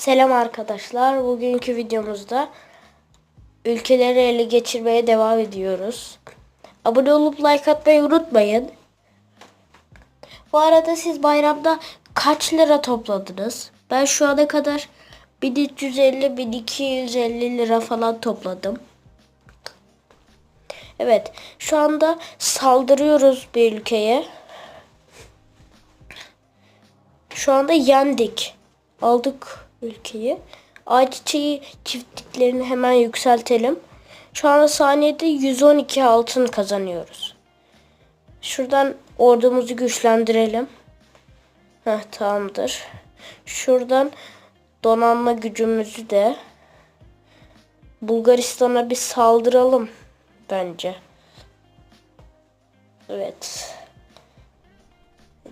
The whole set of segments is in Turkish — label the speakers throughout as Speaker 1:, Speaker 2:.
Speaker 1: Selam arkadaşlar. Bugünkü videomuzda ülkeleri ele geçirmeye devam ediyoruz. Abone olup like atmayı unutmayın. Bu arada siz bayramda kaç lira topladınız? Ben şu ana kadar 1350-1250 lira falan topladım. Evet, şu anda saldırıyoruz bir ülkeye. Şu anda yendik. Aldık ülkeyi. Ayçiçeği çiftliklerini hemen yükseltelim. Şu anda saniyede 112 altın kazanıyoruz. Şuradan ordumuzu güçlendirelim. Heh, tamamdır. Şuradan donanma gücümüzü de Bulgaristan'a bir saldıralım bence. Evet.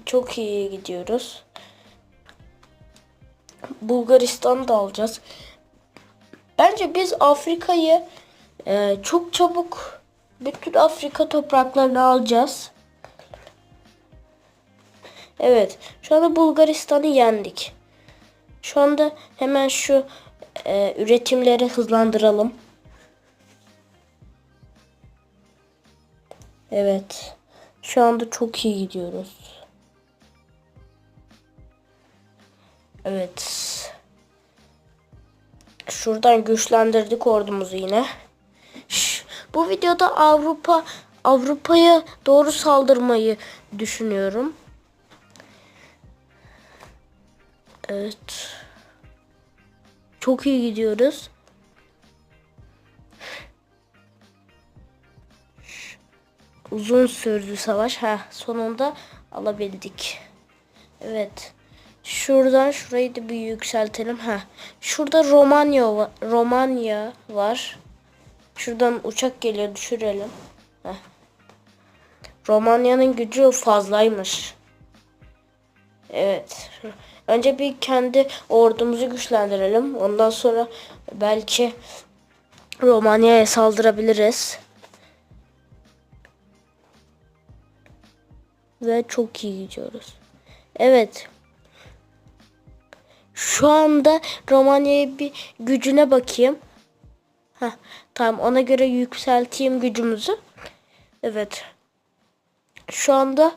Speaker 1: Çok iyi gidiyoruz. Bulgaristan'ı da alacağız. Bence biz Afrika'yı e, çok çabuk bütün Afrika topraklarını alacağız. Evet. Şu anda Bulgaristan'ı yendik. Şu anda hemen şu e, üretimleri hızlandıralım. Evet. Şu anda çok iyi gidiyoruz. Evet. Şuradan güçlendirdik ordumuzu yine. Şş, bu videoda Avrupa Avrupa'ya doğru saldırmayı düşünüyorum. Evet. Çok iyi gidiyoruz. Uzun sürdü savaş. Ha, sonunda alabildik. Evet. Şuradan şurayı da bir yükseltelim. Ha. Şurada Romanya va- Romanya var. Şuradan uçak geliyor düşürelim. Heh. Romanya'nın gücü fazlaymış. Evet. Önce bir kendi ordumuzu güçlendirelim. Ondan sonra belki Romanya'ya saldırabiliriz. Ve çok iyi gidiyoruz. Evet. Şu anda Romanya'ya bir gücüne bakayım. Heh, tamam ona göre yükselteyim gücümüzü. Evet. Şu anda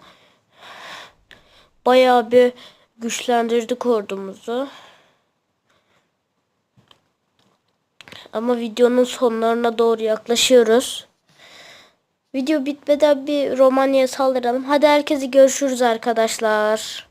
Speaker 1: bayağı bir güçlendirdik ordumuzu. Ama videonun sonlarına doğru yaklaşıyoruz. Video bitmeden bir Romanya'ya saldıralım. Hadi herkese görüşürüz arkadaşlar.